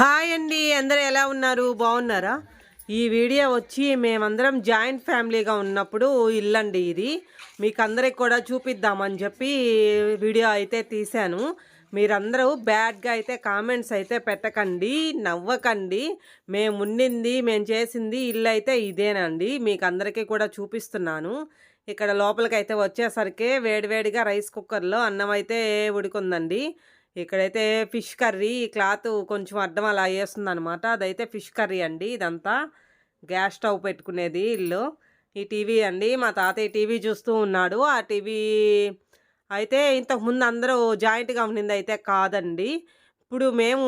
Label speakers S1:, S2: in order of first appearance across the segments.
S1: Hi అండి అందరూ ఎలా ఉన్నారు? బాగున్నారా? ఈ వీడియో వచ్చి మేమందరం జాయింట్ ఫ్యామిలీగా ఉన్నప్పుడు ఇల్లండి ఇది. మీకు అందరికి కూడా చూపిద్దామని చెప్పి వీడియో అయితే తీశాను. మీరందరూ బ్యాడ్గా అయితే కామెంట్స్ అయితే పెట్టకండి నవ్వకండి. మేము ఉండింది మేము చేసింది ఇల్లు అయితే ఇదేనండి. మీకు అందరికీ కూడా చూపిస్తున్నాను. ఇక్కడ లోపలికి అయితే వచ్చేసరికి వేడివేడిగా రైస్ కుక్కర్లో అన్నం అయితే ఉడికుందండి. ఇక్కడైతే ఫిష్ కర్రీ ఈ క్లాత్ కొంచెం అర్థం అలా వేస్తుంది అనమాట అదైతే ఫిష్ కర్రీ అండి ఇదంతా. గ్యాస్ స్టవ్ పెట్టుకునేది ఇల్లు. ఈ టీవీ అండి మా తాతయ్య టీవీ చూస్తూ ఉన్నాడు. ఆ టీవీ అయితే ఇంతకుముందు అందరూ జాయింట్గా ఉండింది అయితే కాదండి. ఇప్పుడు మేము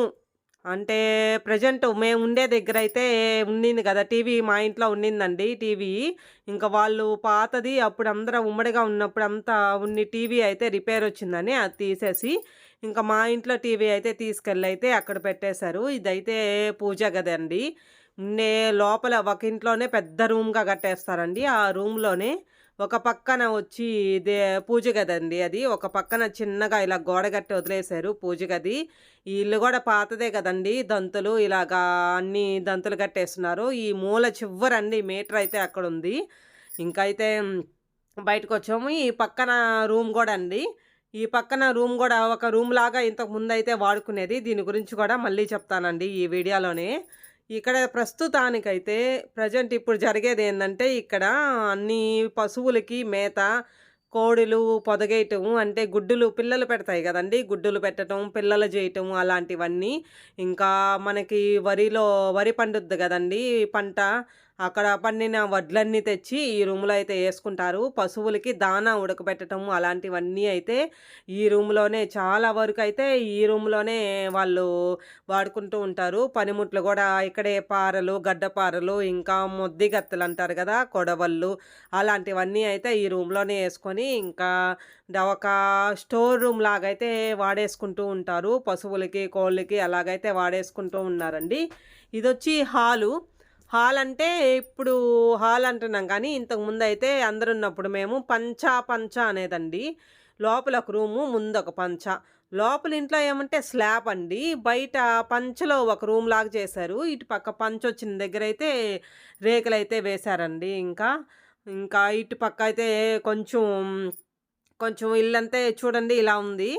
S1: అంటే ప్రజెంట్ మేము ఉండే దగ్గర అయితే ఉండింది కదా టీవీ మా ఇంట్లో ఉండిందండి టీవీ. ఇంకా వాళ్ళు పాతది అప్పుడు అందరూ ఉమ్మడిగా ఉన్నప్పుడు అంతా ఉన్ని టీవీ అయితే రిపేర్ వచ్చిందని అది తీసేసి ఇంకా మా ఇంట్లో టీవీ అయితే తీసుకెళ్ళి అయితే అక్కడ పెట్టేశారు. ఇదైతే పూజ గదండి. నే లోపల ఒక ఇంట్లోనే పెద్ద రూమ్గా కట్టేస్తారండి. ఆ రూమ్లోనే ఒక పక్కన వచ్చి ఇదే పూజ గదండి అది. ఒక పక్కన చిన్నగా ఇలా గోడ కట్టి వదిలేశారు పూజ గది. ఈ ఇల్లు కూడా పాతదే కదండి దంతులు ఇలాగా అన్ని దంతులు కట్టేస్తున్నారు. ఈ మూల చివరండి మీటర్ అయితే అక్కడ ఉంది ఇంకైతే అయితే బయటకు వచ్చాము ఈ పక్కన రూమ్ కూడా అండి. ఈ పక్కన రూమ్ కూడా ఒక రూమ్ లాగా ఇంతకు ముందు అయితే వాడుకునేది. దీని గురించి కూడా మళ్ళీ చెప్తానండి ఈ వీడియోలోనే. ఇక్కడ ప్రస్తుతానికైతే ప్రజెంట్ ఇప్పుడు జరిగేది ఏంటంటే ఇక్కడ అన్ని పశువులకి మేత కోడులు పొదగేయటం అంటే గుడ్డులు పిల్లలు పెడతాయి కదండి. గుడ్డులు పెట్టడం పిల్లలు చేయటం అలాంటివన్నీ. ఇంకా మనకి వరిలో వరి పండుద్ది కదండి. పంట అక్కడ పండిన వడ్లన్నీ తెచ్చి ఈ రూమ్లో అయితే వేసుకుంటారు. పశువులకి దానా ఉడకబెట్టడం అలాంటివన్నీ అయితే ఈ రూమ్లోనే చాలా వరకు అయితే ఈ రూమ్లోనే వాళ్ళు వాడుకుంటూ ఉంటారు. పనిముట్లు కూడా ఇక్కడే పారలు గడ్డపారలు ఇంకా మొద్దిగత్తలు అంటారు కదా కొడవళ్ళు అలాంటివన్నీ అయితే ఈ రూమ్లోనే వేసుకొని ఇంకా ఒక స్టోర్ రూమ్ లాగైతే వాడేసుకుంటూ ఉంటారు. పశువులకి కోళ్ళకి అలాగైతే వాడేసుకుంటూ ఉన్నారండి. ఇది వచ్చి హాలు. హాల్ అంటే ఇప్పుడు హాల్ అంటున్నాం కానీ ఇంతకు ముందు అయితే అందరు ఉన్నప్పుడు మేము పంచా పంచా అనేదండి. లోపల ఒక రూము ముందు ఒక పంచ. లోపల ఇంట్లో ఏమంటే స్లాబ్ అండి. బయట పంచలో ఒక రూమ్ లాగా చేశారు. ఇటు పక్క పంచ వచ్చిన దగ్గర అయితే రేకులు అయితే వేశారండి ఇంకా. ఇంకా ఇటు పక్క అయితే కొంచెం కొంచెం ఇల్లంతే చూడండి ఇలా ఉంది.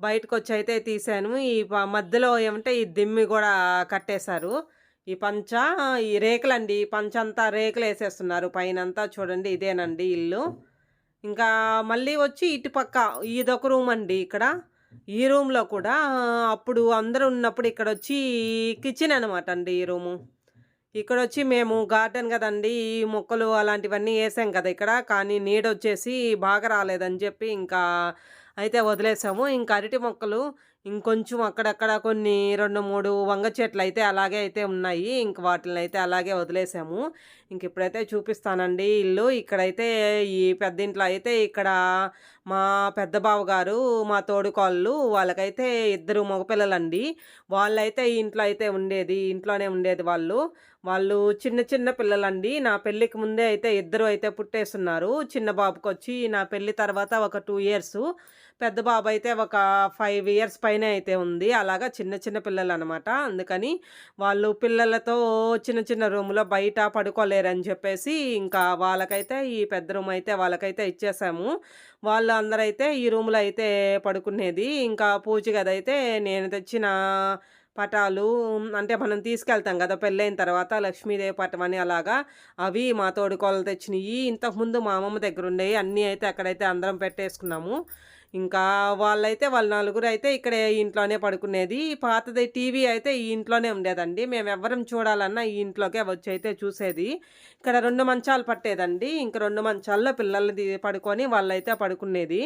S1: బయటకు వచ్చి అయితే తీసాను ఈ మధ్యలో ఏమంటే ఈ దిమ్మి కూడా కట్టేశారు. ఈ పంచ ఈ రేకులండి. పంచ అంతా రేకులు వేసేస్తున్నారు పైన అంతా చూడండి ఇదేనండి ఇల్లు. ఇంకా మళ్ళీ వచ్చి ఇటు పక్క ఇదొక రూమ్ అండి ఇక్కడ. ఈ రూమ్లో కూడా అప్పుడు అందరూ ఉన్నప్పుడు ఇక్కడ వచ్చి కిచెన్ అనమాట అండి ఈ రూము. ఇక్కడ వచ్చి మేము గార్డెన్ కదండి ఈ మొక్కలు అలాంటివన్నీ వేసాం కదా ఇక్కడ. కానీ నీడ వచ్చేసి బాగా రాలేదని చెప్పి ఇంకా అయితే వదిలేసాము. ఇంకా అరటి మొక్కలు ఇంకొంచెం అక్కడక్కడ కొన్ని రెండు మూడు వంగ చెట్లు అయితే అలాగే అయితే ఉన్నాయి. ఇంక వాటిని అయితే అలాగే వదిలేసాము. ఇంక ఇప్పుడైతే చూపిస్తానండి ఇల్లు. ఇక్కడైతే ఈ పెద్ద ఇంట్లో అయితే ఇక్కడ మా పెద్ద బావ గారు మా తోడుకోళ్ళు వాళ్ళకైతే ఇద్దరు మగపిల్లలండి. వాళ్ళైతే ఇంట్లో అయితే ఉండేది ఇంట్లోనే ఉండేది వాళ్ళు. వాళ్ళు చిన్న చిన్న పిల్లలండి. నా పెళ్ళికి ముందే అయితే ఇద్దరు అయితే పుట్టేస్తున్నారు. చిన్న బాబుకి వచ్చి నా పెళ్ళి తర్వాత ఒక టూ ఇయర్స్. పెద్ద బాబు అయితే ఒక ఫైవ్ ఇయర్స్ పైన అయితే ఉంది. అలాగా చిన్న చిన్న పిల్లలు అనమాట అందుకని వాళ్ళు పిల్లలతో చిన్న చిన్న రూమ్లో బయట పడుకోలేరని చెప్పేసి ఇంకా వాళ్ళకైతే ఈ పెద్ద రూమ్ అయితే వాళ్ళకైతే ఇచ్చేసాము. వాళ్ళు అందరైతే ఈ రూమ్లో అయితే పడుకునేది. ఇంకా పూజ గది అయితే నేను తెచ్చిన పటాలు అంటే మనం తీసుకెళ్తాం కదా పెళ్ళైన తర్వాత లక్ష్మీదేవి పటం అని అలాగా అవి మా తోడుకోళ్ళు తెచ్చినవి ఇంతకుముందు మా అమ్మమ్మ దగ్గర ఉండేవి అన్నీ అయితే అక్కడైతే అందరం పెట్టేసుకున్నాము. ఇంకా వాళ్ళైతే వాళ్ళ నలుగురు అయితే ఇక్కడే ఇంట్లోనే పడుకునేది. పాతది టీవీ అయితే ఈ ఇంట్లోనే ఉండేదండి. మేము ఎవరం చూడాలన్నా ఈ ఇంట్లోకే వచ్చి అయితే చూసేది. ఇక్కడ రెండు మంచాలు పట్టేదండి. ఇంకా రెండు మంచాల్లో పిల్లల్ని పడుకొని వాళ్ళైతే పడుకునేది.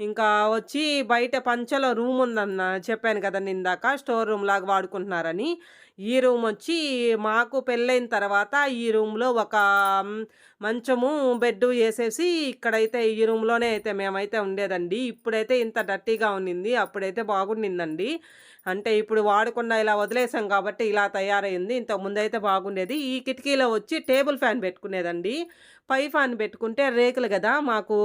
S1: ఇంకా వచ్చి బయట పంచలో రూమ్ ఉందన్న చెప్పాను కదా ఇందాక స్టోర్ రూమ్ లాగా వాడుకుంటున్నారని. ఈ రూమ్ వచ్చి మాకు పెళ్ళైన తర్వాత ఈ రూమ్లో ఒక మంచము బెడ్ వేసేసి ఇక్కడైతే ఈ రూమ్లోనే అయితే మేమైతే ఉండేదండి. ఇప్పుడైతే ఇంత డర్టీగా ఉన్నింది అప్పుడైతే బాగుండిందండి. అంటే ఇప్పుడు వాడకుండా ఇలా వదిలేసాం కాబట్టి ఇలా తయారైంది ఇంతకు ముందు అయితే బాగుండేది. ఈ కిటికీలో వచ్చి టేబుల్ ఫ్యాన్ పెట్టుకునేదండి. పై ఫ్యాన్ పెట్టుకుంటే రేకులు కదా మాకు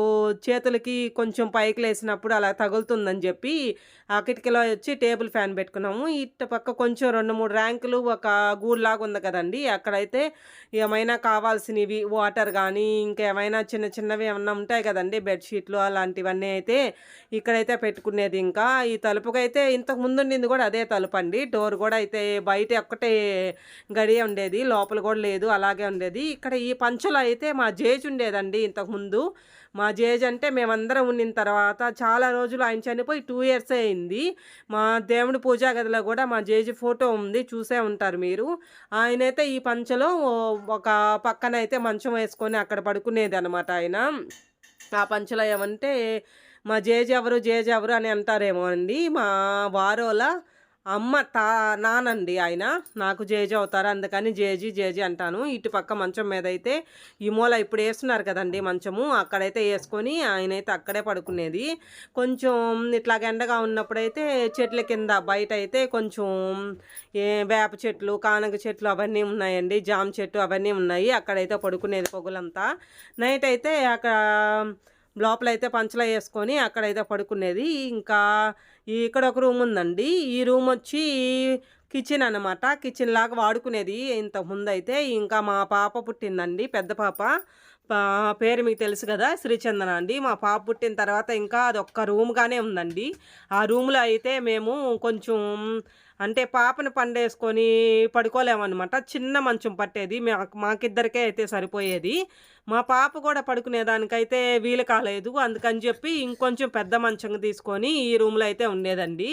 S1: చేతులకి కొంచెం పైకి లేసినప్పుడు అలా తగులుతుందని చెప్పి కిటికీలో వచ్చి టేబుల్ ఫ్యాన్ పెట్టుకున్నాము. ఇటు పక్క కొంచెం రెండు మూడు ర్యాంకులు ఒక గూడులాగా ఉంది కదండి. అక్కడైతే ఏమైనా కావాల్సినవి వాటర్ కానీ ఇంకేమైనా చిన్న చిన్నవి ఏమన్నా ఉంటాయి కదండి. బెడ్షీట్లు అలాంటివన్నీ అయితే ఇక్కడైతే పెట్టుకునేది ఇంకా. ఈ తలుపుకైతే ఇంతకు ముందుండింది కూడా అదే తలుపు అండి. డోర్ కూడా అయితే బయట ఒక్కటే గడియ ఉండేది. లోపల కూడా లేదు అలాగే ఉండేది. ఇక్కడ ఈ పంచలో అయితే మా జేజ్ ఉండేదండి ఇంతకుముందు మా జేజ్ అంటే మేమందరం ఉండిన తర్వాత చాలా రోజులు ఆయన చనిపోయి టూ ఇయర్స్ అయింది. మా దేవుడి పూజా గదిలో కూడా మా జేజి ఫోటో ఉంది చూసే ఉంటారు మీరు. ఆయనైతే ఈ పంచలో ఒక పక్కన అయితే మంచం వేసుకొని అక్కడ పడుకునేది అనమాట ఆయన. ఆ పంచలో ఏమంటే మా జేజి ఎవరు జేజి ఎవరు అని అంటారేమో అండి. మా వారోలా అమ్మ తా నానండి ఆయన. నాకు జేజీ అవుతారు అందుకని జేజీ జేజీ అంటాను. ఇటు పక్క మంచం మీద అయితే ఈ మూల ఇప్పుడు వేస్తున్నారు కదండి మంచము అక్కడైతే వేసుకొని ఆయన అయితే అక్కడే పడుకునేది. కొంచెం ఇట్లా ఎండగా ఉన్నప్పుడైతే చెట్ల కింద బయట అయితే కొంచెం ఏ వేప చెట్లు కానగ చెట్లు అవన్నీ ఉన్నాయండి జామ చెట్టు అవన్నీ ఉన్నాయి. అక్కడైతే పడుకునేది పొగులంతా. నైట్ అయితే అక్కడ లోపల అయితే పంచలో వేసుకొని అక్కడైతే పడుకునేది. ఇంకా ఇక్కడ ఒక రూమ్ ఉందండి. ఈ రూమ్ వచ్చి కిచెన్ అనమాట కిచెన్ లాగా వాడుకునేది ఇంత ముందు అయితే ఇంకా మా పాప పుట్టిందండి పెద్ద పాప. పేరు మీకు తెలుసు కదా శ్రీచందన అండి. మా పాప పుట్టిన తర్వాత ఇంకా అది ఒక్క రూమ్గానే ఉందండి. ఆ రూమ్లో అయితే మేము కొంచెం అంటే పాపను పండేసుకొని పడుకోలేమన్నమాట. చిన్న మంచం పట్టేది. మాకిద్దరికే అయితే సరిపోయేది. మా పాప కూడా పడుకునేదానికైతే వీలు కాలేదు. అందుకని చెప్పి ఇంకొంచెం పెద్ద మంచం తీసుకొని ఈ రూమ్లో అయితే ఉండేదండి.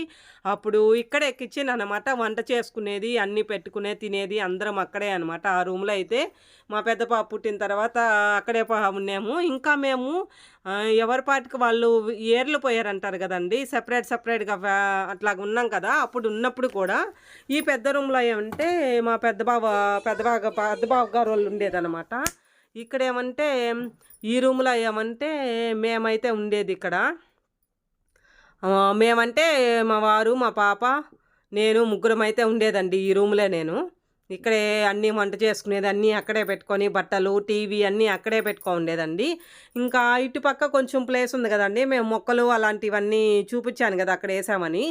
S1: అప్పుడు ఇక్కడే కిచెన్ అనమాట వంట చేసుకునేది అన్నీ పెట్టుకునే తినేది అందరం అక్కడే అనమాట ఆ రూమ్లో అయితే మా పెద్ద పాప పుట్టిన తర్వాత అక్కడే ఉన్నాము. ఇంకా మేము ఎవరి పాటికి వాళ్ళు ఏర్లు పోయారంటారు కదండి. సపరేట్ సపరేట్గా అట్లా ఉన్నాం కదా. అప్పుడు ఉన్నప్పుడు కూడా ఈ పెద్ద రూమ్లో ఏమంటే మా పెద్ద బావ పెద్ద బావ పెద్ద బావ గారు వాళ్ళు ఉండేదన్నమాట. ఇక్కడ ఏమంటే ఈ రూమ్లో ఏమంటే మేమైతే ఉండేది ఇక్కడ. మేమంటే మా వారు మా పాప నేను ముగ్గురం అయితే ఉండేదండి ఈ రూమ్లో నేను. ఇక్కడే అన్నీ వంట చేసుకునేది అన్నీ అక్కడే పెట్టుకొని బట్టలు టీవీ అన్నీ అక్కడే పెట్టుకో ఉండేదండి. ఇంకా ఇటుపక్క కొంచెం ప్లేస్ ఉంది కదండి. మేము మొక్కలు అలాంటివన్నీ చూపించాను కదా అక్కడ వేసామని.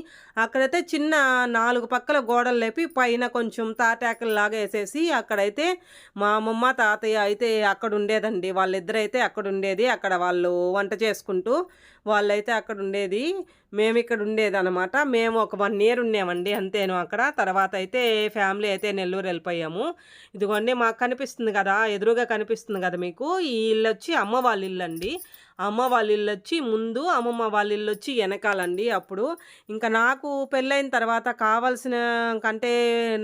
S1: అక్కడైతే చిన్న నాలుగు పక్కల గోడలు లేపి పైన కొంచెం తాటాకులు లాగా వేసేసి అక్కడైతే మా అమ్మమ్మ తాతయ్య అయితే అక్కడ ఉండేదండి. వాళ్ళిద్దరైతే అక్కడ ఉండేది. అక్కడ వాళ్ళు వంట చేసుకుంటూ వాళ్ళైతే అక్కడ ఉండేది. మేము ఇక్కడ ఉండేది అనమాట మేము ఒక వన్ ఇయర్ ఉన్నామండి అంతేను అక్కడ. తర్వాత అయితే ఫ్యామిలీ అయితే నెల్లూరు వెళ్ళిపోయాము. ఇదిగోండి మాకు కనిపిస్తుంది కదా ఎదురుగా కనిపిస్తుంది కదా మీకు. ఈ ఇల్లు వచ్చి అమ్మ వాళ్ళ ఇల్లు అండి అమ్మ వాళ్ళ ఇల్లు వచ్చి ముందు అమ్మమ్మ వాళ్ళ ఇల్లు వచ్చి వెనకాలండి అప్పుడు. ఇంకా నాకు పెళ్ళైన తర్వాత కావాల్సిన కంటే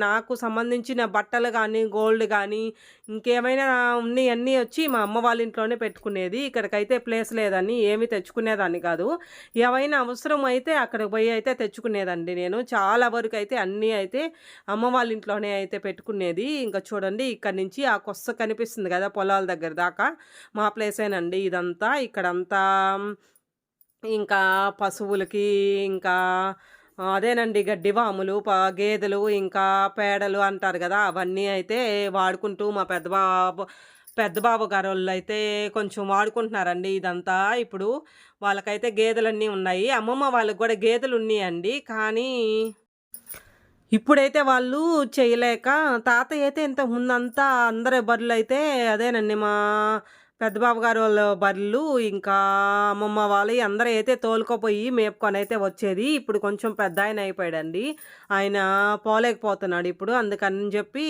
S1: నాకు సంబంధించిన బట్టలు కానీ గోల్డ్ కానీ ఇంకేమైనా ఉన్నాయి అన్నీ వచ్చి మా అమ్మ వాళ్ళ ఇంట్లోనే పెట్టుకునేది. ఇక్కడికైతే ప్లేస్ లేదని ఏమి తెచ్చుకునేదాన్ని కాదు. ఏమైనా అవసరం అయితే అక్కడికి పోయి అయితే తెచ్చుకునేదండి నేను. చాలా వరకు అయితే అన్నీ అయితే అమ్మ వాళ్ళ ఇంట్లోనే అయితే పెట్టుకునేది. ఇంకా చూడండి ఇక్కడ నుంచి ఆ కొస్స కనిపిస్తుంది కదా పొలాల దగ్గర దాకా. మా ప్లేసేనండి ఇదంతా. ఇక్కడ ఇక్కడంతా ఇంకా పశువులకి ఇంకా అదేనండి గడ్డివాములు ప గేదెలు ఇంకా పేడలు అంటారు కదా అవన్నీ అయితే వాడుకుంటూ మా పెద్ద బాబు పెద్ద బాబు గారు వాళ్ళు అయితే కొంచెం వాడుకుంటున్నారండి ఇదంతా. ఇప్పుడు వాళ్ళకైతే గేదెలన్నీ ఉన్నాయి. అమ్మమ్మ వాళ్ళకి కూడా గేదెలు ఉన్నాయండి. కానీ ఇప్పుడైతే వాళ్ళు చేయలేక తాతయ్య అయితే ఇంత ముందంతా అందరి బర్రెలు అయితే అదేనండి మా పెద్దబాబు గారు వాళ్ళ బర్రెలు ఇంకా అమ్మమ్మ వాళ్ళు అందరూ అయితే తోలుకోపోయి మేపుకొని అయితే వచ్చేది. ఇప్పుడు కొంచెం పెద్ద ఆయన అయిపోయాడండి. ఆయన పోలేకపోతున్నాడు ఇప్పుడు. అందుకని చెప్పి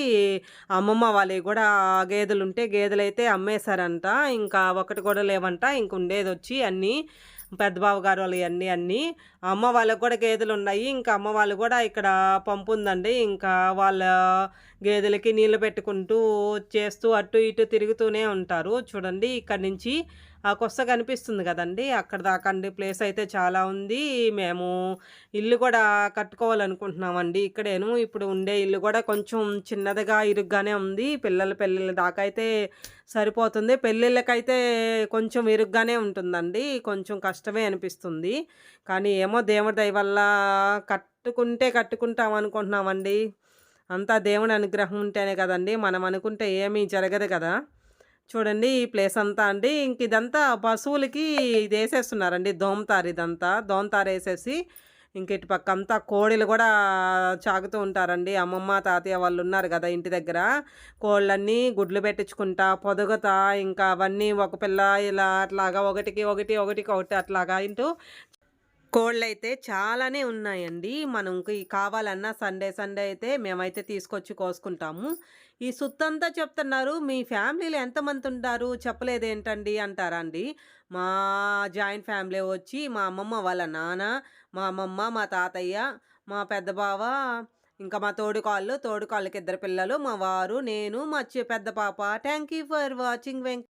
S1: అమ్మమ్మ వాళ్ళవి కూడా గేదెలు ఉంటే గేదెలు అయితే అమ్మేశారంట. ఇంకా ఒకటి కూడా లేవంట. ఇంక ఉండేది వచ్చి అన్నీ పెద్ద బావ గారు వాళ్ళు అన్నీ అన్నీ అమ్మ వాళ్ళకు కూడా గేదెలు ఉన్నాయి. ఇంకా అమ్మ వాళ్ళు కూడా ఇక్కడ పంపు ఉందండి ఇంకా వాళ్ళ గేదెలకి నీళ్ళు పెట్టుకుంటూ చేస్తూ అటు ఇటు తిరుగుతూనే ఉంటారు. చూడండి ఇక్కడ నుంచి కొస్త కనిపిస్తుంది కదండి. అక్కడ దాకా అండి. ప్లేస్ అయితే చాలా ఉంది. మేము ఇల్లు కూడా కట్టుకోవాలనుకుంటున్నామండి. ఇక్కడేను. ఇప్పుడు ఉండే ఇల్లు కూడా కొంచెం చిన్నదిగా ఇరుగ్గానే ఉంది. పిల్లల పెళ్ళిళ్ళ దాకా అయితే సరిపోతుంది. పెళ్ళిళ్ళకైతే కొంచెం ఇరుగ్గానే ఉంటుందండి. కొంచెం కష్టమే అనిపిస్తుంది. కానీ ఏమో దేవుడి దయ వల్ల కట్టుకుంటే కట్టుకుంటాం అనుకుంటున్నామండి. అంతా దేవుడి అనుగ్రహం ఉంటేనే కదండి. మనం అనుకుంటే ఏమీ జరగదు కదా. చూడండి ఈ ప్లేస్ అంతా అండి. ఇంక ఇదంతా పశువులకి ఇది వేసేస్తున్నారండి దోమతారు ఇదంతా. దోమతారు వేసేసి ఇంక ఇటు పక్క అంతా కోడిలు కూడా చాగుతూ ఉంటారండి. అమ్మమ్మ తాతయ్య వాళ్ళు ఉన్నారు కదా ఇంటి దగ్గర. కోళ్ళన్నీ గుడ్లు పెట్టించుకుంటా పొదుగుతా ఇంకా అవన్నీ ఒక పిల్ల ఇలా అట్లాగా ఒకటికి ఒకటి ఒకటికి ఒకటి అట్లాగా ఇంటూ కోళ్ళైతే చాలానే ఉన్నాయండి. మనకి కావాలన్నా సండే సండే అయితే మేమైతే తీసుకొచ్చి కోసుకుంటాము. ఈ సుత్తంతా చెప్తున్నారు మీ ఫ్యామిలీలో ఎంతమంది ఉంటారు చెప్పలేదేంటండి? అంటారా అండి మా జాయింట్ ఫ్యామిలీ వచ్చి మా అమ్మమ్మ వాళ్ళ నాన్న మా అమ్మమ్మ మా తాతయ్య మా పెద్ద బావ ఇంకా మా తోడుకాళ్ళు తోడుకాళ్ళకి ఇద్దరు పిల్లలు మా వారు నేను మా పెద్ద పాప. థ్యాంక్ యూ ఫర్ వాచింగ్ వెంక